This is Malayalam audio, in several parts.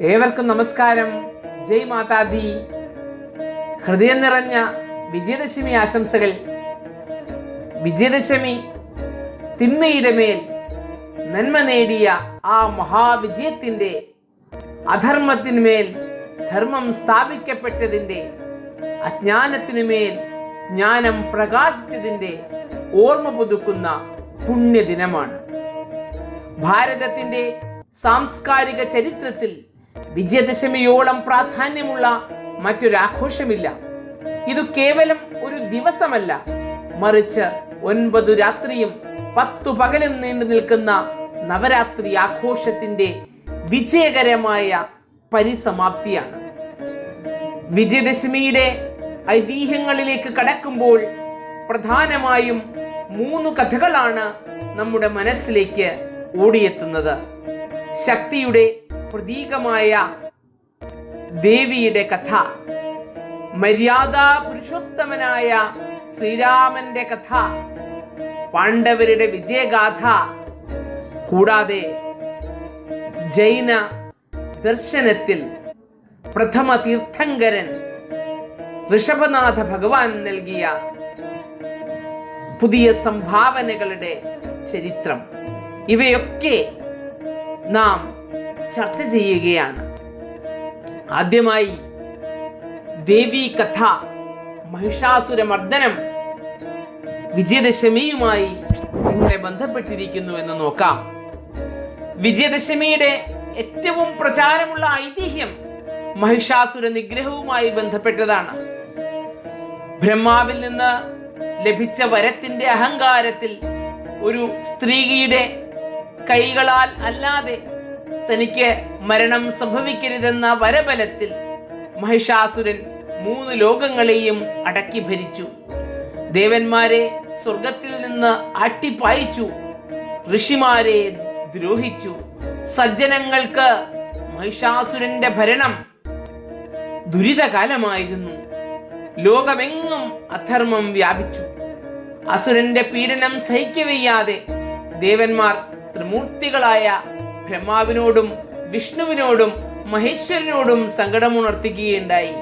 ഏവർക്കും നമസ്കാരം. ജയ് മാതാദി. ഹൃദയം നിറഞ്ഞ വിജയദശമി ആശംസകൾ. വിജയദശമി തിന്മയുടെ മേൽ നന്മ നേടിയ ആ മഹാവിജയത്തിന്റെ അധർമ്മത്തിന്മേൽ ധർമ്മം സ്ഥാപിക്കപ്പെട്ടതിന്റെ അജ്ഞാനത്തിനുമേൽ ജ്ഞാനം പ്രകാശിച്ചതിന്റെ ഓർമ്മ പുതുക്കുന്ന പുണ്യദിനമാണ്. ഭാരതത്തിന്റെ സാംസ്കാരിക ചരിത്രത്തിൽ വിജയദശമിയോളം പ്രാധാന്യമുള്ള മറ്റൊരാഘോഷമില്ല. ഇത് കേവലം ഒരു ദിവസമല്ല. മറിച്ച് ഒൻപതു രാത്രിയും പത്തു പകലും നീണ്ടു നിൽക്കുന്ന നവരാത്രി ആഘോഷത്തിന്റെ വിജയകരമായ പരിസമാപ്തിയാണ്. വിജയദശമിയുടെ ഐതിഹ്യങ്ങളിലേക്ക് കടക്കുമ്പോൾ പ്രധാനമായും മൂന്ന് കഥകളാണ് നമ്മുടെ മനസ്സിലേക്ക് ഓടിയെത്തുന്നത്. ശക്തിയുടെ പ്രതീകമായ ദേവിയുടെ കഥ. മര്യാദാ പുരുഷോത്തമനായ ശ്രീരാമന്റെ കഥ. പാണ്ഡവരുടെ വിജയഗാഥ. കൂടാതെ ജൈന ദർശനത്തിൽ പ്രഥമ തീർത്ഥങ്കരൻ ഋഷഭനാഥ ഭഗവാൻ നൽകിയ പുതിയ സംഭാവനകളുടെ ചരിത്രം. ഇവയൊക്കെ നാം ചർച്ച ചെയ്യുകയാണ്. ആദ്യമായി ദേവി കഥ മഹിഷാസുരമർദ്ദനം വിജയദശമിയുമായി എങ്ങനെ ബന്ധപ്പെട്ടിരിക്കുന്നു എന്ന് നോക്കാം. വിജയദശമിയുടെ ഏറ്റവും പ്രചാരമുള്ള ഐതിഹ്യം മഹിഷാസുര നിഗ്രഹവുമായി ബന്ധപ്പെട്ടതാണ്. ബ്രഹ്മാവിൽ നിന്ന് ലഭിച്ച വരത്തിന്റെ അഹങ്കാരത്തിൽ ഒരു സ്ത്രീയുടെ കൈകളാൽ അല്ലാതെ തനിക്ക് മരണം സംഭവിക്കരുതെന്ന വരബലത്തിൽ മഹിഷാസുരൻ മൂന്ന് ലോകങ്ങളെയും അടക്കി ഭരിച്ചു. ദേവന്മാരെ സ്വർഗത്തിൽ നിന്ന് അട്ടിപ്പായിച്ചു ഋഷിമാരെ ദ്രോഹിച്ചു. സജ്ജനങ്ങൾക്ക് മഹിഷാസുരന്റെ ഭരണം ദുരിതകാലമായിരുന്നു. ലോകമെങ്ങും അധർമ്മം വ്യാപിച്ചു. അസുരന്റെ പീഡനം സഹിക്കവയ്യാതെ ദേവന്മാർ ത്രിമൂർത്തികളായ ബ്രഹ്മാവിനോടും വിഷ്ണുവിനോടും മഹേശ്വരനോടും സങ്കടമുണർത്തിക്കുകയുണ്ടായി.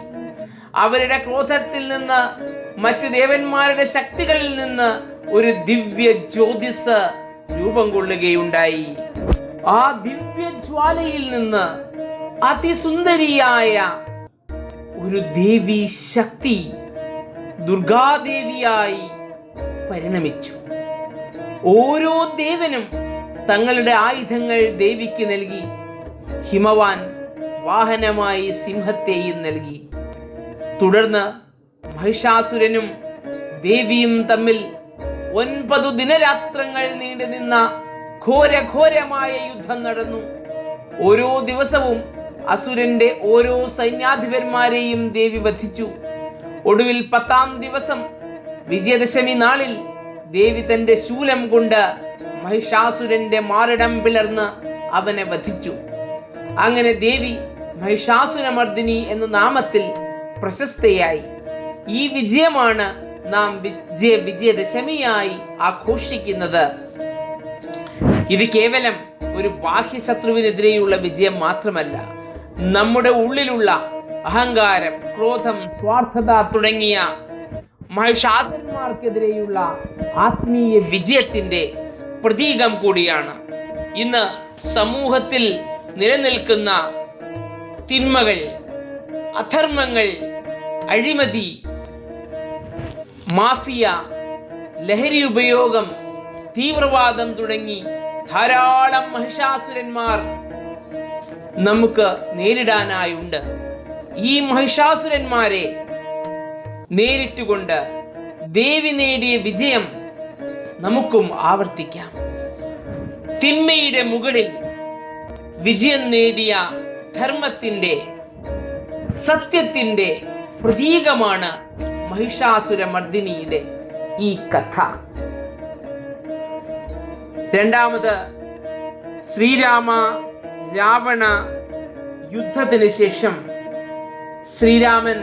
അവരുടെ ക്രോധത്തിൽ നിന്ന് മറ്റു ദേവന്മാരുടെ ശക്തികളിൽ നിന്ന് ഒരു ദിവ്യ ജ്യോതിസ് രൂപം കൊള്ളുകയുണ്ടായി. ആ ദിവ്യ ജ്വാലയിൽ നിന്ന് അതിസുന്ദരിയായ ഒരു ദേവി ശക്തി ദുർഗാദേവിയായി പരിണമിച്ചു. ഓരോ ദേവനും തങ്ങളുടെ ആയുധങ്ങൾ ദേവിക്ക് നൽകി. ഹിമവാൻ വാഹനമായി സിംഹത്തെയും നൽകി. തുടർന്ന് മഹിഷാസുരനും ദേവിയും തമ്മിൽ ഒൻപതു ദിനരാത്രങ്ങൾ നീണ്ടു നിന്ന ഘോരഘോരമായ യുദ്ധം നടന്നു. ഓരോ ദിവസവും അസുരന്റെ ഓരോ സൈന്യാധിപന്മാരെയും ദേവി വധിച്ചു. ഒടുവിൽ പത്താം ദിവസം വിജയദശമി നാളിൽ ദേവി തന്റെ ശൂലം കൊണ്ട് മഹിഷാസുരന്റെ മാറിടം പിളർന്ന് അവനെ വധിച്ചു. അങ്ങനെ ദേവി മഹിഷാസുരമർദിനി എന്ന നാമത്തിൽ പ്രശസ്തയായി. ഈ വിജയമാണ് നാം വിജയ വിജയദശമിയായി ആഘോഷിക്കുന്നത്. ഇത് കേവലം ഒരു ബാഹ്യ ശത്രുവിനെതിരെയുള്ള വിജയം മാത്രമല്ല നമ്മുടെ ഉള്ളിലുള്ള അഹങ്കാരം ക്രോധം സ്വാർത്ഥത തുടങ്ങിയ മഹിഷാസന്മാർക്കെതിരെയുള്ള ആത്മീയ വിജയത്തിന്റെ പ്രതീകം കൂടിയാണ്. ഇന്ന് സമൂഹത്തിൽ നിലനിൽക്കുന്ന തിന്മകൾ അധർമ്മങ്ങൾ അഴിമതി മാഫിയ ലഹരി ഉപയോഗം തീവ്രവാദം തുടങ്ങി ധാരാളം മഹിഷാസുരന്മാർ നമുക്ക് നേരിടാനായുണ്ട്. ഈ മഹിഷാസുരന്മാരെ നേരിട്ടുകൊണ്ട് ദേവി നേടിയ വിജയം നമുക്കും ആവർത്തിക്കാം. തിന്മയുടെ മുകളിൽ വിജയം നേടിയ ധർമ്മത്തിന്റെ സത്യത്തിന്റെ പ്രതീകമാണ് മഹിഷാസുര മർദിനിയുടെ ഈ കഥ. രണ്ടാമത് ശ്രീരാമ രാവണ യുദ്ധത്തിന് ശേഷം ശ്രീരാമൻ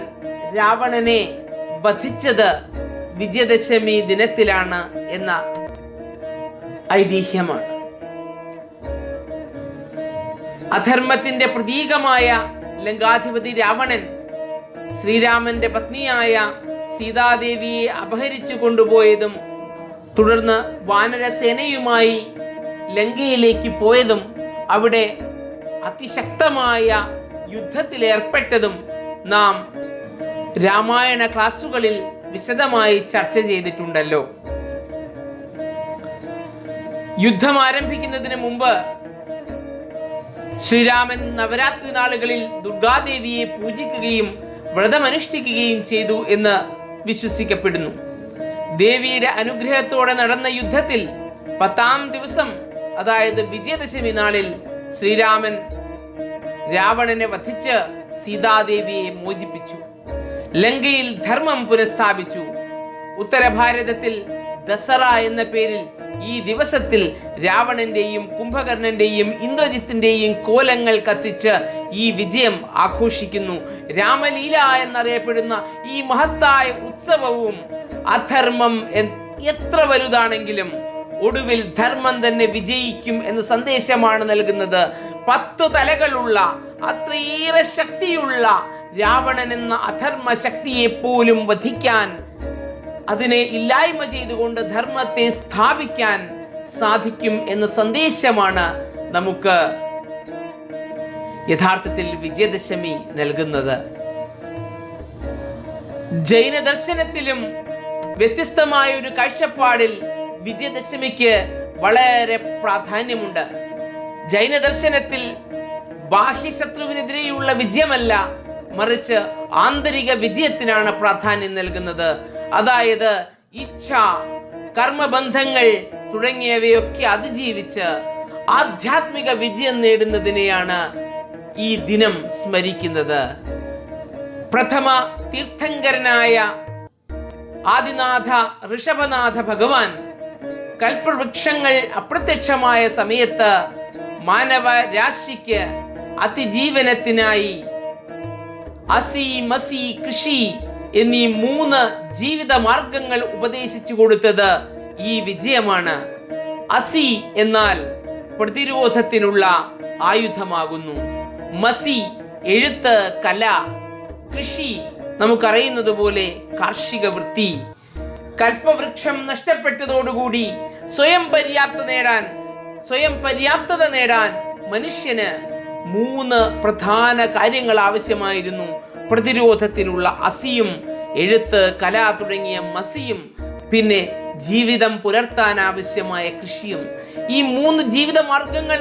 രാവണനെ വധിച്ചത് വിജയദശമി ദിനത്തിലാണ് എന്ന ഐതിഹ്യമാണ്. അധർമ്മത്തിന്റെ പ്രതീകമായ ലങ്കാധിപതി രാവണൻ ശ്രീരാമന്റെ പത്നിയായ സീതാദേവിയെ അപഹരിച്ചു കൊണ്ടുപോയതും തുടർന്ന് വാനരസേനയുമായി ലങ്കയിലേക്ക് പോയതും അവിടെ അതിശക്തമായ യുദ്ധത്തിലേർപ്പെട്ടതും നാം രാമായണ ക്ലാസുകളിൽ വിശദമായി ചർച്ച ചെയ്തിട്ടുണ്ടല്ലോ. യുദ്ധം ആരംഭിക്കുന്നതിന് മുമ്പ് ശ്രീരാമൻ നവരാത്രി നാളുകളിൽ ദുർഗാദേവിയെ പൂജിക്കുകയും വ്രതമനുഷ്ഠിക്കുകയും ചെയ്തു എന്ന് വിശ്വസിക്കപ്പെടുന്നു. ദേവിയുടെ അനുഗ്രഹത്തോടെ നടന്ന യുദ്ധത്തിൽ പത്താം ദിവസം അതായത് വിജയദശമി നാളിൽ ശ്രീരാമൻ രാവണനെ വധിച്ച് സീതാദേവിയെ മോചിപ്പിച്ചു. ലങ്കയിൽ ധർമ്മം പുനഃസ്ഥാപിച്ചു. ഉത്തര ഭാരതത്തിൽ ദസറ എന്ന പേരിൽ ഈ ദിവസത്തിൽ രാവണന്റെയും കുംഭകർണന്റെയും ഇന്ദ്രജിത്തിന്റെയും കോലങ്ങൾ കത്തിച്ച് ഈ വിജയം ആഘോഷിക്കുന്നു. രാമലീല എന്നറിയപ്പെടുന്ന ഈ മഹത്തായ ഉത്സവവും അധർമ്മം എത്ര വലുതാണെങ്കിലും ഒടുവിൽ ധർമ്മം തന്നെ വിജയിക്കും എന്ന സന്ദേശമാണ് നൽകുന്നത്. പത്ത് തലകളുള്ള അത്രയേറെ ശക്തിയുള്ള രാവണൻ എന്ന അധർമ്മ ശക്തിയെ പോലും വധിക്കാൻ അതിനെ ഇല്ലായ്മ ചെയ്തുകൊണ്ട് ധർമ്മത്തെ സ്ഥാപിക്കാൻ സാധിക്കും എന്ന സന്ദേശമാണ് നമുക്ക് യഥാർത്ഥത്തിൽ വിജയദശമി നൽകുന്നത്. ജൈന ദർശനത്തിലും വ്യത്യസ്തമായ ഒരു കാഴ്ചപ്പാടിൽ വിജയദശമിക്ക് വളരെ പ്രാധാന്യമുണ്ട്. ജൈന ദർശനത്തിൽ ബാഹ്യശത്രുവിനെതിരെയുള്ള വിജയമല്ല മറിച്ച് ആന്തരിക വിജയത്തിനാണ് പ്രാധാന്യം നൽകുന്നത്. അതായത് ഇച്ഛ കർമ്മബന്ധങ്ങൾ തുടങ്ങിയവയൊക്കെ അതിജീവിച്ച് ആധ്യാത്മിക വിജയം നേടുന്നതിനെയാണ് ഈ ദിനം സ്മരിക്കുന്നത്. പ്രഥമ തീർത്ഥങ്കരനായ ആദിനാഥ ഋഷഭനാഥ ഭഗവാൻ കൽപ്പവൃക്ഷങ്ങൾ അപ്രത്യക്ഷമായ സമയത്ത് മാനവ രാശിക്ക് അതിജീവനത്തിനായി അസി മസി കൃഷി എന്നീ മൂന്ന് ജീവിത മാർഗങ്ങൾ ഉപദേശിച്ചു കൊടുത്തത് ഈ വിജയമാണ്. അസി എന്നാൽ പ്രതിരോധത്തിനുള്ള ആയുധമാകുന്നു. മസി എഴുത്ത് കല കൃഷി നമുക്കറിയുന്നത് പോലെ കാർഷിക വൃത്തി. കൽപ്പവൃക്ഷം നഷ്ടപ്പെട്ടതോടുകൂടി സ്വയം പര്യാപ്ത നേടാൻ സ്വയം പര്യാപ്തത നേടാൻ മനുഷ്യന് മൂന്ന് പ്രധാന കാര്യങ്ങൾ ആവശ്യമായിരുന്നു. പ്രതിരോധത്തിനുള്ള അസിയും എഴുത്ത് കല തുടങ്ങിയ മസിയും പിന്നെ ജീവിതം പുലർത്താൻ ആവശ്യമായ കൃഷിയും. ഈ മൂന്ന് ജീവിത മാർഗങ്ങൾ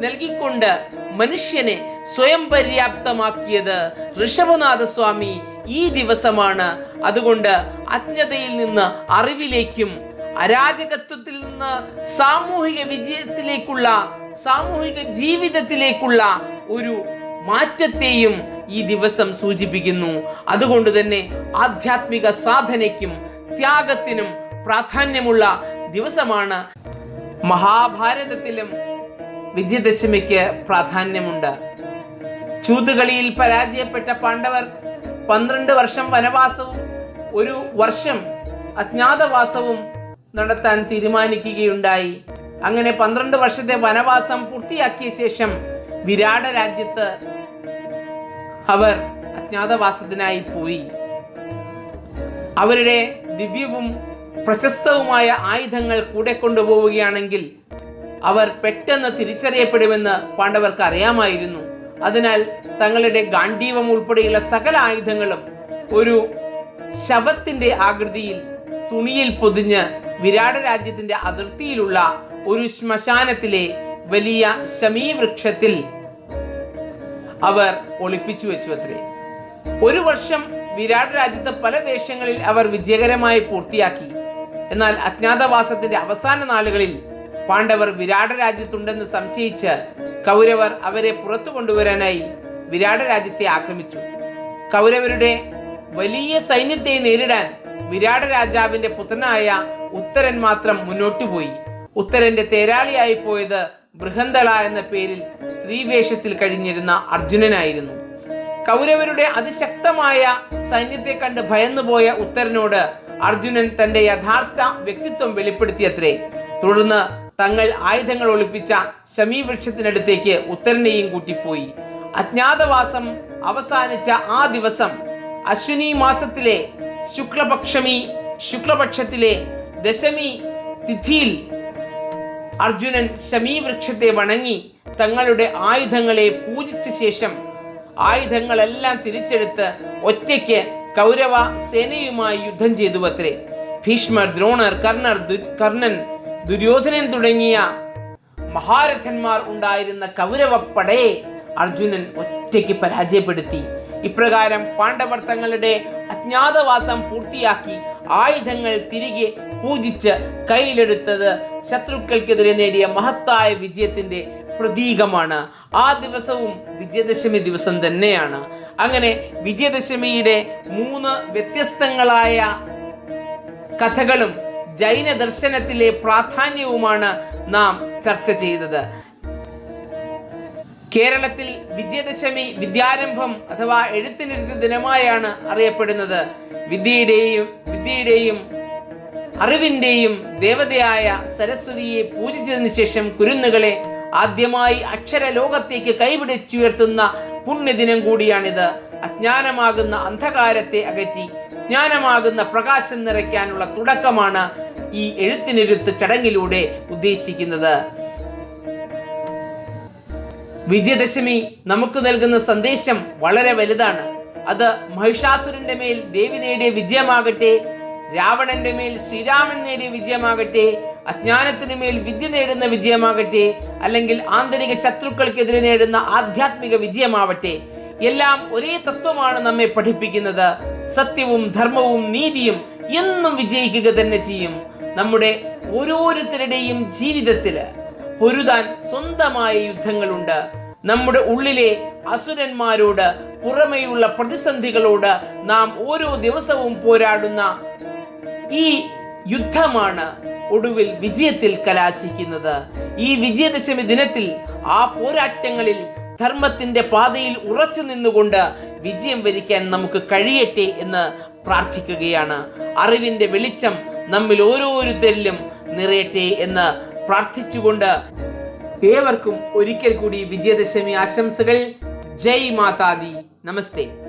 നൽകിക്കൊണ്ട് മനുഷ്യനെ സ്വയം പര്യാപ്തമാക്കിയത് ഋഷഭനാഥസ്വാമി ഈ ദിവസമാണ്. അതുകൊണ്ട് അജ്ഞതയിൽ നിന്ന് അറിവിലേക്കും അരാജകത്വത്തിൽ നിന്ന് സാമൂഹിക വിജയത്തിലേക്കുള്ള സാമൂഹിക ജീവിതത്തിലേക്കുള്ള ഒരു മാറ്റത്തെയും ഈ ദിവസം സൂചിപ്പിക്കുന്നു. അതുകൊണ്ട് തന്നെ ആധ്യാത്മിക സാധനയ്ക്കും ത്യാഗത്തിനും പ്രാധാന്യമുള്ള ദിവസമാണ് മഹാഭാരതത്തിലും വിജയദശമിക്ക് പ്രാധാന്യമുണ്ട്. ചൂതുകളിയിൽ പരാജയപ്പെട്ട പാണ്ഡവർ പന്ത്രണ്ട് വർഷം വനവാസവും ഒരു വർഷം അജ്ഞാതവാസവും നടത്താൻ തീരുമാനിക്കുകയുണ്ടായി. അങ്ങനെ പന്ത്രണ്ട് വർഷത്തെ വനവാസം പൂർത്തിയാക്കിയ ശേഷം വിരാട രാജ്യത്ത് അവർ അജ്ഞാതവാസത്തിനായി പോയി. അവരുടെ ദിവ്യവും പ്രശസ്തവുമായ ആയുധങ്ങൾ കൂടെ കൊണ്ടുപോവുകയാണെങ്കിൽ അവർ പെട്ടെന്ന് തിരിച്ചറിയപ്പെടുമെന്ന് പാണ്ഡവർക്ക് അറിയാമായിരുന്നു അതിനാൽ തങ്ങളുടെ ഗാന്ധീവം ഉൾപ്പെടെയുള്ള സകല ആയുധങ്ങളും ഒരു ശവത്തിന്റെ ആകൃതിയിൽ തുണിയിൽ പൊതിഞ്ഞ് വിരാട രാജ്യത്തിന്റെ അതിർത്തിയിലുള്ള ഒരു ശ്മശാനത്തിലെ വലിയ ശമീ വൃക്ഷത്തിൽ അവർ ഒളിപ്പിച്ചു വെച്ചു അത്രേ ഒരു വർഷം വിരാട് രാജ്യത്തെ പല വേഷങ്ങളിൽ അവർ വിജയകരമായി പൂർത്തിയാക്കി. എന്നാൽ അജ്ഞാതവാസത്തിന്റെ അവസാന നാളുകളിൽ പാണ്ഡവർ വിരാട രാജ്യത്തുണ്ടെന്ന് സംശയിച്ച് കൗരവർ അവരെ പുറത്തു കൊണ്ടുവരാനായി വിരാട രാജ്യത്തെ ആക്രമിച്ചു. കൗരവരുടെ വലിയ സൈന്യത്തെ നേരിടാൻ വിരാട രാജാവിന്റെ പുത്രനായ ഉത്തരൻ മാത്രം മുന്നോട്ടു പോയി. ഉത്തരന്റെ തേരാളിയായി പോയത് ബൃഹന്തള എന്ന പേരിൽ സ്ത്രീവേഷത്തിൽ കഴിഞ്ഞിരുന്ന അർജുനനായിരുന്നു. കൗരവരുടെ അതിശക്തമായ സൈന്യത്തെ കണ്ട് ഭയന്നുപോയ ഉത്തരനോട് അർജുനൻ തന്റെ യഥാർത്ഥ വ്യക്തിത്വം വെളിപ്പെടുത്തിയത്രേ. തുടർന്ന് തങ്ങൾ ആയുധങ്ങൾ ഒളിപ്പിച്ച ശമീ വൃക്ഷത്തിനടുത്തേക്ക് ഉത്തരനെയും കൂട്ടിപ്പോയി. അജ്ഞാതവാസം അവസാനിച്ച ആ ദിവസം അശ്വിനി മാസത്തിലെ ശുക്ലപക്ഷമി ശുക്ലപക്ഷത്തിലെ ദശമി തിഥിയിൽ അർജുനൻ ശമീ വൃക്ഷത്തെ വണങ്ങി തങ്ങളുടെ ആയുധങ്ങളെ പൂജിച്ച ശേഷം ആയുധങ്ങളെല്ലാം തിരിച്ചെടുത്ത് ഒറ്റയ്ക്ക് കൗരവ സേനയുമായി യുദ്ധം ചെയ്തു അത്രേ ഭീഷ്മർ ദ്രോണർ കർണർ കർണൻ ദുര്യോധനൻ തുടങ്ങിയ മഹാരഥന്മാർ ഉണ്ടായിരുന്ന കൗരവപ്പടയെ അർജുനൻ ഒറ്റയ്ക്ക് പരാജയപ്പെടുത്തി. ഇപ്രകാരം പാണ്ഡവർ തങ്ങളുടെ അജ്ഞാതവാസം പൂർത്തിയാക്കി ആയുധങ്ങൾ തിരികെ പൂജിച്ച് കയ്യിലെടുത്തത് ശത്രുക്കൾക്കെതിരെ നേടിയ മഹത്തായ വിജയത്തിന്റെ പ്രതീകമാണ്. ആ ദിവസവും വിജയദശമി ദിവസം തന്നെയാണ്. അങ്ങനെ വിജയദശമിയുടെ മൂന്ന് വ്യത്യസ്തങ്ങളായ കഥകളും ജൈന ദർശനത്തിലെ പ്രാധാന്യവുമാണ് നാം ചർച്ച ചെയ്തത്. കേരളത്തിൽ വിജയദശമി വിദ്യാരംഭം അഥവാ എഴുത്തിനിരുത്ത ദിനമായാണ് അറിയപ്പെടുന്നത്. വിദ്യയുടെയും വിദ്യയുടെയും അറിവിന്റെയും ദേവതയായ സരസ്വതിയെ പൂജിച്ചതിന് ശേഷം കുരുന്നുകളെ ആദ്യമായി അക്ഷര ലോകത്തേക്ക് കൈപിടിച്ചുയർത്തുന്ന പുണ്യദിനം കൂടിയാണിത്. അജ്ഞാനമാകുന്ന അന്ധകാരത്തെ അകറ്റി ജ്ഞാനമാകുന്ന പ്രകാശം നിറയ്ക്കാനുള്ള തുടക്കമാണ് ഈ എഴുത്തിനിരുത്ത് ചടങ്ങിലൂടെ ഉദ്ദേശിക്കുന്നത്. വിജയദശമി നമുക്ക് നൽകുന്ന സന്ദേശം വളരെ വലുതാണ്. അത് മഹിഷാസുരന്റെ മേൽ ദേവി നേടിയ വിജയമാകട്ടെ രാവണന്റെ മേൽ ശ്രീരാമൻ നേടിയ വിജയമാകട്ടെ അജ്ഞാനത്തിന് മേൽ വിദ്യ നേടുന്ന വിജയമാകട്ടെ അല്ലെങ്കിൽ ആന്തരിക ശത്രുക്കൾക്കെതിരെ നേടുന്ന ആധ്യാത്മിക വിജയമാവട്ടെ എല്ലാം ഒരേ തത്വമാണ് നമ്മെ പഠിപ്പിക്കുന്നത്. സത്യവും ധർമ്മവും നീതിയും എന്നും വിജയിക്കുക തന്നെ ചെയ്യും. നമ്മുടെ ഓരോരുത്തരുടെയും ജീവിതത്തിൽ പൊരുതാൻ സ്വന്തമായ യുദ്ധങ്ങളുണ്ട്. നമ്മുടെ ഉള്ളിലെ അസുരന്മാരോട് പുറമെയുള്ള പ്രതിസന്ധികളോട് നാം ഓരോ ദിവസവും പോരാടുന്ന ഈ യുദ്ധമാണ് ഒടുവിൽ വിജയത്തിൽ കലാശിക്കുന്നത്. ഈ വിജയദശമി ദിനത്തിൽ ആ പോരാട്ടങ്ങളിൽ ധർമ്മത്തിന്റെ പാതയിൽ ഉറച്ചു നിന്നുകൊണ്ട് വിജയം വരിക്കാൻ നമുക്ക് കഴിയട്ടെ എന്ന് പ്രാർത്ഥിക്കുകയാണ്. അറിവിന്റെ വെളിച്ചം നമ്മിൽ ഓരോരുത്തരിലും നിറയട്ടെ എന്ന് പ്രാർത്ഥിച്ചുകൊണ്ട് ഏവർക്കും ഒരിക്കൽ കൂടി വിജയദശമി ആശംസകൾ. ജയ് മാതാദി. നമസ്തേ.